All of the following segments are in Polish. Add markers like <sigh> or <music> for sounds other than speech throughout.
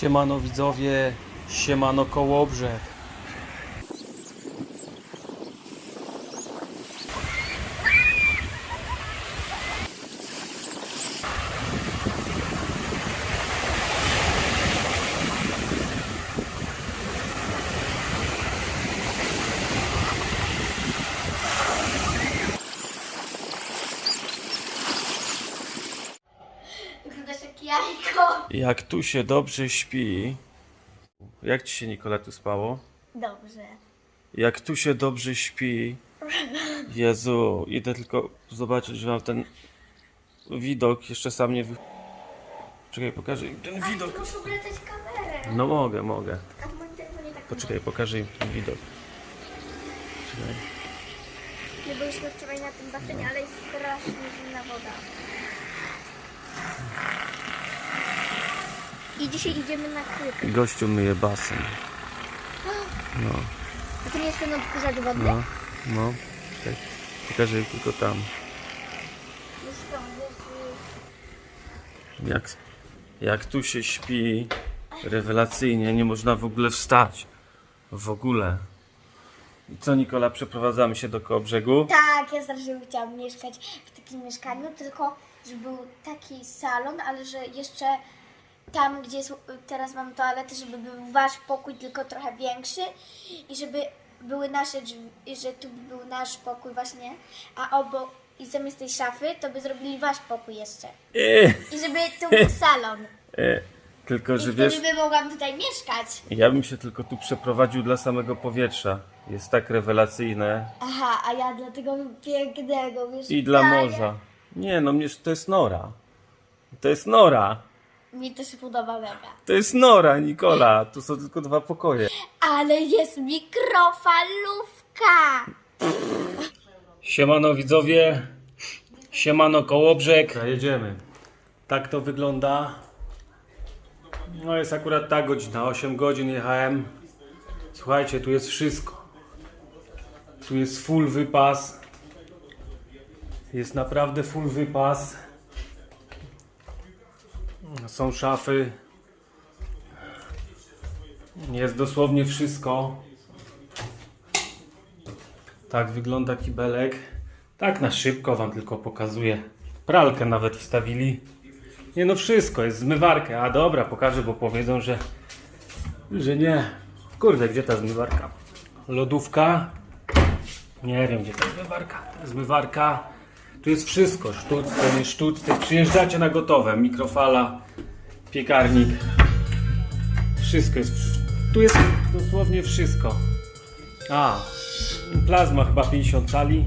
Siemano widzowie, siemano Kołobrzeg. Wyglądasz jak jajko. Jak tu się dobrze śpi. Jak ci się Nikola tu spało? Dobrze. Jak tu się dobrze śpi. Jezu, idę tylko zobaczyć, że mam ten widok. Jeszcze sam nie wy... Czekaj, pokażę im ten widok. muszę obracać kamerę. No mogę, mogę. A w moim telefonie tak Poczekaj, pokażę im ten widok. Czekaj. Nie byliśmy wczoraj na tym basenie, ale jest strasznie zimna woda. I dzisiaj idziemy na krypę. Gościu myje basen. No, A to nie jest ten odkurzacz wodny? no, no. Czekaj, pokażę im tylko tam. Już są, już, Jak, jak tu się śpi, rewelacyjnie, nie można w ogóle wstać. W ogóle. I co Nikola, przeprowadzamy się do koło brzegu? Tak, ja strasznie chciałam mieszkać w takim mieszkaniu, tylko że był taki salon, ale że jeszcze tam, gdzie jest, teraz mam toaletę, żeby był wasz pokój, tylko trochę większy i żeby były nasze drzwi, że tu by był nasz pokój właśnie, a obok i zamiast tej szafy, to by zrobili wasz pokój jeszcze. Eee, I żeby tu był <laughs> salon. e, tylko, I że wtedy wiesz, by mogłam tutaj mieszkać. ja bym się tylko tu przeprowadził dla samego powietrza. Jest tak rewelacyjne. Aha, a ja dla tego pięknego mieszkania. I dla morza. Nie, no mnie to jest nora. To jest nora. Mi to się podoba mega. To jest nora, Nikola. Tu są tylko dwa pokoje. Ale jest mikrofalówka! Siemano widzowie, siemano Kołobrzeg. Jedziemy. Tak to wygląda. No jest akurat ta godzina, 8 godzin jechałem. Słuchajcie, tu jest wszystko. Tu jest full wypas. Jest naprawdę full wypas. Są szafy. Jest dosłownie wszystko. Tak wygląda kibelek. Tak na szybko wam tylko pokazuję. Pralkę nawet wstawili. Nie no wszystko, jest zmywarka. A dobra, pokażę, bo powiedzą, że że nie. Kurde, gdzie ta zmywarka? Lodówka. Nie wiem, gdzie ta zmywarka. Zmywarka. Tu jest wszystko. Sztuczce, nie sztuczce. Przyjeżdżacie na gotowe. Mikrofala, piekarnik. Wszystko jest. Tu jest dosłownie wszystko. A, plazma chyba 50 cali.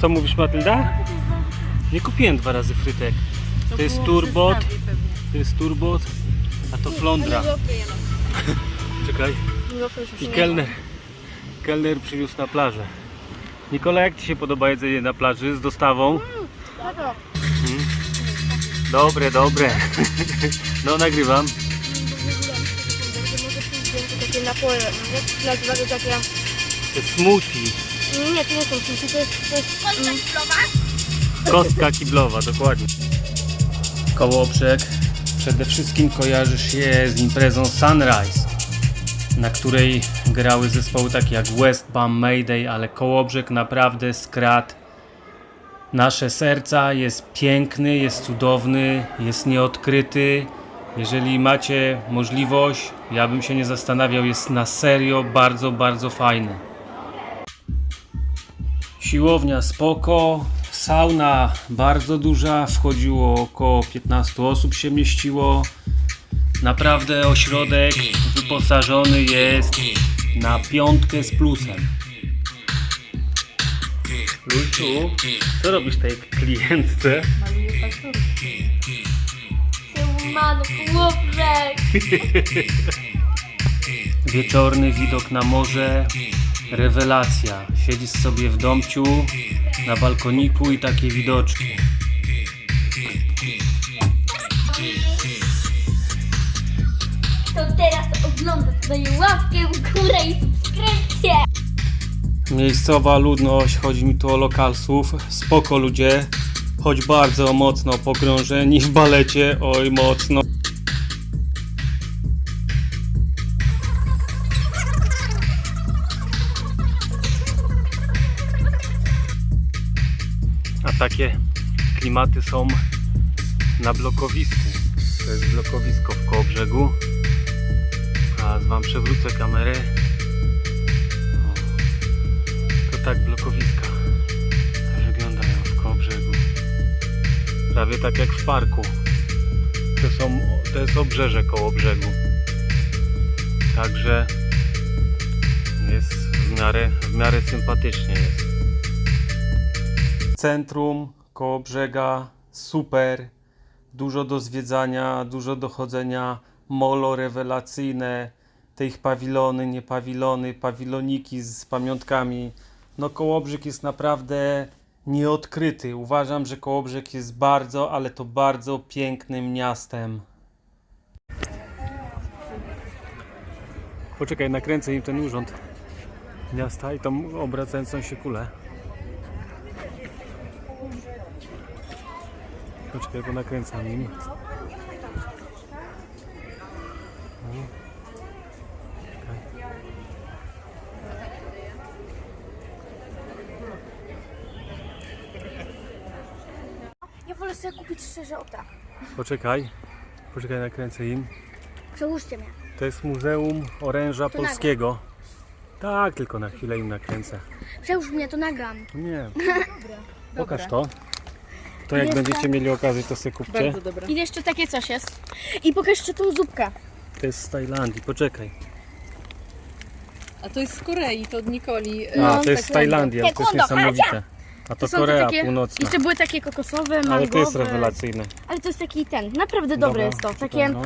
Co mówisz Matylda? Nie kupiłem dwa razy frytek. To jest turbot, to jest turbot, a to flądra. <laughs> Czekaj. I kelner. Kelner przywiózł na plażę. Nikola, jak Ci się podoba jedzenie na plaży z dostawą? Mm. Dobre, dobre. <laughs> No nagrywam. takie napoje, jak to nazywa to takie... To jest smoothie. Nie, to nie są sushi, to jest... To jest mm, Kostka kiblowa, dokładnie. Kołobrzeg przede wszystkim kojarzy się z imprezą Sunrise, na której grały zespoły takie jak West Bam Mayday, ale Kołobrzeg naprawdę skradł nasze serca. Jest piękny, jest cudowny, jest nieodkryty. Jeżeli macie możliwość, ja bym się nie zastanawiał, jest na serio bardzo, bardzo fajny. Siłownia spoko, sauna bardzo duża, wchodziło około 15 osób się mieściło. Naprawdę ośrodek wyposażony jest na piątkę z plusem. Luciu, co robisz tej klientce? Man, chłopek! <laughs> Wieczorny widok na morze, rewelacja. Siedzisz sobie w domciu, na balkoniku i takie widoczki. To teraz ogląda swoje łapkę w górę i subskrypcję! Miejscowa ludność, chodzi mi tu o lokalsów. Spoko ludzie, choć bardzo mocno pogrążeni w balecie, oj mocno. A takie klimaty są na blokowisku. To jest blokowisko w Kołobrzegu. A wam przewrócę kamerę. To tak blokowiska wyglądają w Kołobrzegu. Prawie tak jak w parku. To, są, to jest obrzeże koło brzegu. Także jest w miarę, w miarę sympatycznie jest. Centrum koło brzega super. Dużo do zwiedzania, dużo do chodzenia. Molo rewelacyjne. Te ich pawilony, nie pawilony, pawiloniki z pamiątkami. No Kołobrzeg jest naprawdę nieodkryty. Uważam, że Kołobrzeg jest bardzo, ale to bardzo pięknym miastem. Poczekaj, nakręcę im ten urząd miasta i tą obracającą się kulę. Poczekaj, go nakręcam im. O. Czekaj. Ja wolę sobie kupić szczerze o tak. Poczekaj, poczekaj, nakręcę im. Przełóżcie mnie. To jest Muzeum Oręża To Polskiego. Tak, tylko na chwilę im nakręcę. Przełóż mnie, to nagram. Nie. <laughs> Pokaż to. To jak będziecie mieli okazję, to sobie kupcie. Bardzo dobra. I jeszcze takie coś jest. I pokażcie tą zupkę. To jest z Tajlandii, poczekaj. A to jest z Korei, to od Nikoli. A, No, to jest z Tajlandii, ale to jest niesamowite. A to są Korea takie- Północna. Jeszcze były takie kokosowe, mangowe. Ale to jest rewelacyjne. Ale to jest taki ten, naprawdę dobre Dobra, jest to. Takie no.